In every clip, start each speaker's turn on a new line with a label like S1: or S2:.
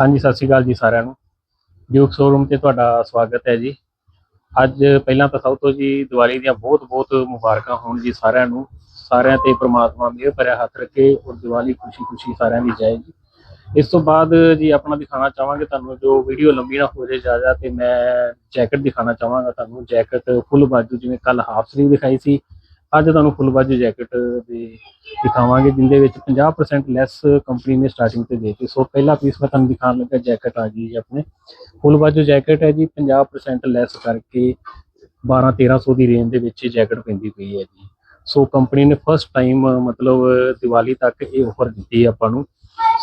S1: ਹਾਂਜੀ, ਸਤਿ ਸ਼੍ਰੀ ਅਕਾਲ ਜੀ ਸਾਰਿਆਂ ਨੂੰ। ਡਿਊਕ ਸ਼ੋਰੂਮ ਤੇ ਤੁਹਾਡਾ ਸਵਾਗਤ ਹੈ ਜੀ। ਅੱਜ ਪਹਿਲਾਂ ਤਾਂ ਸਭ ਤੋਂ ਜੀ ਦੀਵਾਲੀ ਦੀਆਂ ਬਹੁਤ ਬਹੁਤ ਮੁਬਾਰਕਾਂ ਹੋਣ ਜੀ ਸਾਰਿਆਂ ਨੂੰ। ਸਾਰਿਆਂ ਤੇ ਪ੍ਰਮਾਤਮਾ ਮਿਹਰ ਭਰਿਆ ਹੱਥ ਰੱਖੇ ਔਰ ਦੀਵਾਲੀ ਖੁਸ਼ੀ ਖੁਸ਼ੀ ਸਾਰਿਆਂ ਦੀ ਜਾਏ ਜੀ। ਇਸ ਤੋਂ ਬਾਅਦ ਜੀ ਆਪਣਾ ਦਿਖਾਣਾ ਚਾਹਾਂਗੇ ਤੁਹਾਨੂੰ। ਜੋ ਵੀਡੀਓ ਲੰਬੀ ਨਾ ਹੋ ਜਾਏ ਜ਼ਿਆਦਾ ਤੇ ਮੈਂ ਜੈਕਟ ਦਿਖਾਣਾ ਚਾਹਾਂਗਾ ਤੁਹਾਨੂੰ। ਜੈਕਟ ਫੁੱਲ ਬਾਜੂ ਜਿਵੇਂ ਕੱਲ ਹਾਫ ਸਲੀਵ ਦਿਖਾਈ ਸੀ। ਅੱਜ ਤੁਹਾਨੂੰ ਫੁੱਲ ਬਾਜੂ ਜੈਕਟ ਦੇ ਦਿਖਾਵਾਂਗੇ, ਜਿੰਦੇ ਵਿੱਚ 50% ਲੈਸ ਕੰਪਨੀ ਨੇ ਸਟਾਰਟਿੰਗ ਤੇ ਦੇਤੀ। ਸੋ ਪਹਿਲਾ ਪੀਸ ਮੈਂ ਤੁਹਾਨੂੰ ਦਿਖਾਉਣ ਲੱਗਾ ਜੈਕਟ ਆ ਗਈ ਜੀ ਆਪਣੇ। ਫੁੱਲ ਬਾਜੂ ਜੈਕਟ ਹੈ ਜੀ 50% ਲੈਸ ਕਰਕੇ 12 1300 ਦੀ ਰੇਂਜ ਦੇ ਵਿੱਚ ਜੈਕਟ ਪੈਂਦੀ ਪਈ ਹੈ ਜੀ। ਸੋ ਕੰਪਨੀ ਨੇ ਫਸਟ ਟਾਈਮ ਮਤਲਬ ਦੀਵਾਲੀ ਤੱਕ ਇਹ ਆਫਰ ਦਿੱਤੀ ਆਪਾਂ ਨੂੰ।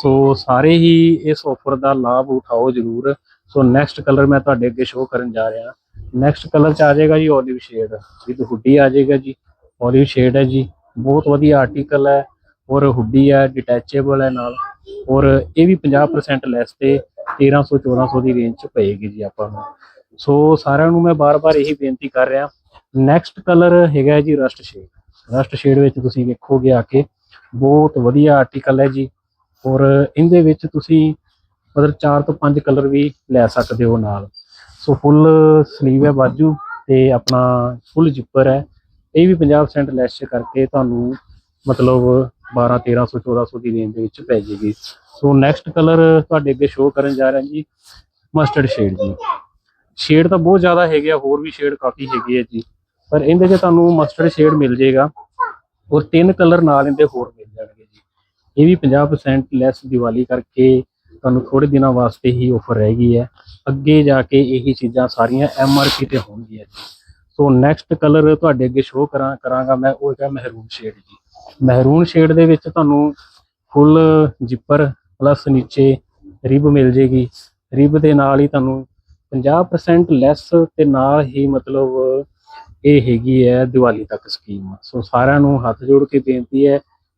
S1: ਸੋ ਸਾਰੇ ਹੀ ਇਸ ਆਫਰ ਦਾ ਲਾਭ ਉਠਾਓ ਜਰੂਰ। ਸੋ ਨੈਕਸਟ ਕਲਰ ਮੈਂ ਤੁਹਾਡੇ ਅੱਗੇ ਸ਼ੋਅ ਕਰਨ ਜਾ ਰਿਹਾ। ਨੈਕਸਟ ਕਲਰ ਚ ਆ ਜਾਏਗਾ ਜੀ 올ਿਵ ਸ਼ੇਡ ਵਿਦ ਹੁੱਡੀ ਆ ਜਾਏਗਾ ਜੀ। 올ਿਵ ਸ਼ੇਡ ਹੈ ਜੀ। ਬਹੁਤ ਵਧੀਆ ਆਰਟੀਕਲ ਹੈ, ਔਰ ਹੁੱਡੀ ਹੈ ਡਿਟੈਚੇਬਲ ਹੈ ਨਾਲ। ਔਰ ਇਹ ਵੀ 50% ਲੈਸ ਤੇ 1300 1400 ਦੀ ਰੇਂਜ ਚ ਪਏਗੀ ਜੀ ਆਪਾਂ ਨੂੰ। ਸੋ ਸਾਰਿਆਂ ਨੂੰ ਮੈਂ ਬਾਰ-ਬਾਰ ਇਹੀ ਬੇਨਤੀ ਕਰ ਰਿਹਾ। ਨੈਕਸਟ ਕਲਰ ਹੈਗਾ ਜੀ ਰਸਟ ਸ਼ੇਡ ਰਸਟ ਸ਼ੇਡ ਵਿੱਚ ਤੁਸੀਂ ਵੇਖੋਗੇ ਆ ਕੇ ਬਹੁਤ ਵਧੀਆ ਆਰਟੀਕਲ ਹੈ ਜੀ। ਔਰ ਇਹਦੇ ਵਿੱਚ ਤੁਸੀਂ ਮਤਲਬ 4 ਤੋਂ 5 ਕਲਰ ਵੀ ਲੈ ਸਕਦੇ ਹੋ ਨਾਲ। ਸੋ ਫੁੱਲ ਸਲੀਵ ਹੈ ਬਾਜੂ ਤੇ ਆਪਣਾ ਫੁੱਲ ਜਿੱਪਰ ਹੈ। ਇਹ ਵੀ 50% ਲੈਸ ਕਰਕੇ ਤੁਹਾਨੂੰ ਮਤਲਬ 12 1300 1400 ਦੀ ਰੇਂਜ ਦੇ ਵਿੱਚ ਪੈ ਜਾਏਗੀ। ਸੋ ਨੈਕਸਟ ਕਲਰ ਤੁਹਾਡੇ ਅੱਗੇ ਸ਼ੋਅ ਕਰਨ ਜਾ ਰਿਹਾ ਜੀ ਮਸਟਰਡ ਸ਼ੇਡ ਜੀ। ਸ਼ੇਡ ਤਾਂ ਬਹੁਤ ਜ਼ਿਆਦਾ ਹੈਗੇ ਆ, ਹੋਰ ਵੀ ਸ਼ੇਡ ਕਾਫੀ ਹੈਗੇ ਆ ਜੀ। ਪਰ ਇਹਦੇ 'ਚ ਤੁਹਾਨੂੰ ਮਸਟਰਡ ਸ਼ੇਡ ਮਿਲ ਜਾਏਗਾ ਔਰ ਤਿੰਨ ਕਲਰ ਨਾਲ ਇਹਦੇ ਹੋਰ ਮਿਲ ਜਾਣਗੇ ਜੀ। ਇਹ ਵੀ 50% ਲੈਸ ਦੀਵਾਲੀ ਕਰਕੇ ਤੁਹਾਨੂੰ ਥੋੜੇ ਦਿਨਾਂ ਵਾਸਤੇ ਹੀ ਆਫਰ ਰਹੇਗੀ ਹੈ। ਅੱਗੇ ਜਾ ਕੇ ਇਹੀ ਚੀਜ਼ਾਂ ਸਾਰੀਆਂ ਐਮ ਆਰ ਪੀ ਤੇ ਹੋਣਗੀਆਂ ਜੀ। ਸੋ ਨੈਕਸਟ ਕਲਰ ਤੁਹਾਡੇ ਅੱਗੇ ਸ਼ੋਅ ਕਰਾਂ, ਕਰਾਂਗਾ ਮੈਂ, ਉਹ ਹੈਗਾ ਮਹਿਰੂਨ ਸ਼ੇਡ ਜੀ। ਮਹਿਰੂਨ ਸ਼ੇਡ ਦੇ ਵਿੱਚ ਤੁਹਾਨੂੰ ਫੁੱਲ ਜਿੱਪਰ ਪਲੱਸ ਨੀਚੇ ਰਿਬ ਮਿਲ ਜੇਗੀ। ਰਿਬ ਦੇ ਨਾਲ ਹੀ ਤੁਹਾਨੂੰ 50% ਲੈਸ ਤੇ ਨਾਲ ਹੀ ਮਤਲਬ ਇਹ ਹੈਗੀ ਹੈ ਦੀਵਾਲੀ ਤੱਕ ਸਕੀਮ ਸੋ ਸਾਰਿਆਂ ਨੂੰ ਹੱਥ ਜੋੜ ਕੇ ਬੇਨਤੀ ਹੈ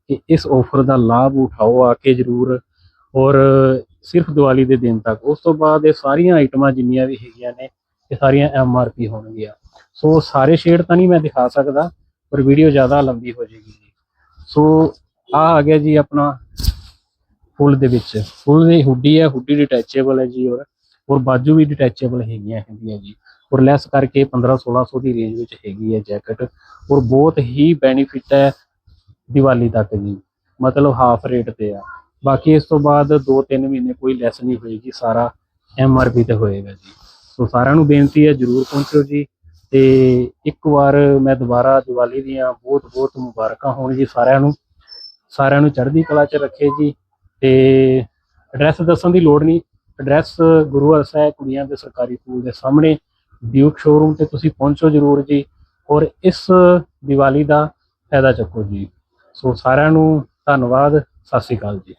S1: ਕਿ ਇਸ ਆਫਰ ਦਾ ਲਾਭ ਉਠਾਓ, ਆ ਕੇ ਜਰੂਰ। ਔਰ ਸਿਰਫ ਦੀਵਾਲੀ ਦੇ ਦਿਨ ਤੱਕ। ਉਸ ਤੋਂ ਬਾਅਦ ਇਹ ਸਾਰੀਆਂ ਆਈਟਮਾਂ ਜਿੰਨੀਆਂ ਵੀ ਹੈਗੀਆਂ ਨੇ, ਇਹ ਸਾਰੀਆਂ ਐਮਆਰਪੀ ਹੋਣਗੀਆਂ। ਸੋ ਸਾਰੇ ਸ਼ੇਡ ਤਾਂ ਨਹੀਂ ਮੈਂ ਦਿਖਾ ਸਕਦਾ, ਪਰ ਵੀਡੀਓ ਜ਼ਿਆਦਾ ਲੰਬੀ ਹੋ ਜਾਏਗੀ ਜੀ। ਸੋ ਆ ਆ ਗਿਆ ਜੀ ਆਪਣਾ ਫੁੱਲ ਦੇ ਵਿੱਚ। ਫੁੱਲ ਦੀ ਹੁੱਡੀ ਹੈ, ਹੁੱਡੀ ਡਿਟੈਚੇਬਲ ਹੈ ਜੀ ਔਰ ਔਰ ਬਾਜੂ ਵੀ ਡਿਟੈਚੇਬਲ ਹੈਗੀਆਂ ਹੈਗੀਆਂ ਜੀ। ਔਰ ਲੈਸ ਕਰਕੇ 15 1600 ਦੀ ਰੇਂਜ ਵਿੱਚ ਹੈਗੀ ਹੈ ਜੈਕਟ ਔਰ ਬਹੁਤ ਹੀ ਬੈਨੀਫਿਟ ਹੈ ਦੀਵਾਲੀ ਤੱਕ ਜੀ। ਮਤਲਬ ਹਾਫ ਰੇਟ ਤੇ ਆ। ਬਾਕੀ ਇਸ ਤੋਂ ਬਾਅਦ 2-3 ਮਹੀਨੇ ਕੋਈ ਲੈਸ ਨਹੀਂ ਹੋਏਗੀ, ਸਾਰਾ ਐੱਮ ਆਰ ਪੀ ਤੇ ਹੋਏਗਾ ਜੀ। ਸੋ ਸਾਰਿਆਂ ਨੂੰ ਬੇਨਤੀ ਹੈ ਜਰੂਰ ਪਹੁੰਚੋ ਜੀ। ਤੇ ਇੱਕ ਵਾਰ ਮੈਂ ਦੁਬਾਰਾ ਦੀਵਾਲੀ ਦੀਆਂ ਬਹੁਤ ਬਹੁਤ ਮੁਬਾਰਕਾਂ ਹੋਣ ਜੀ ਸਾਰਿਆਂ ਨੂੰ। ਸਾਰਿਆਂ ਨੂੰ ਚੜ੍ਹਦੀ ਕਲਾ 'ਚ ਰੱਖੇ ਜੀ। ਤੇ ਐਡਰੈਸ ਦੱਸਣ ਦੀ ਲੋੜ ਨਹੀਂ। ਐਡਰੈਸ ਗੁਰੂ ਹਰਸਾਏ ਕੁੜੀਆਂ ਦੇ ਸਰਕਾਰੀ ਸਕੂਲ ਦੇ ਸਾਹਮਣੇ ਡਿਊਕ ਸ਼ੋਰੂਮ ਤੇ ਤੁਸੀਂ ਪਹੁੰਚੋ ਜਰੂਰ ਜੀ ਔਰ ਇਸ ਦੀਵਾਲੀ ਦਾ ਫਾਇਦਾ ਚੱਕੋ ਜੀ। ਸੋ ਸਾਰਿਆਂ ਨੂੰ ਧੰਨਵਾਦ। ਸਤਿ ਸ਼੍ਰੀ ਅਕਾਲ ਜੀ।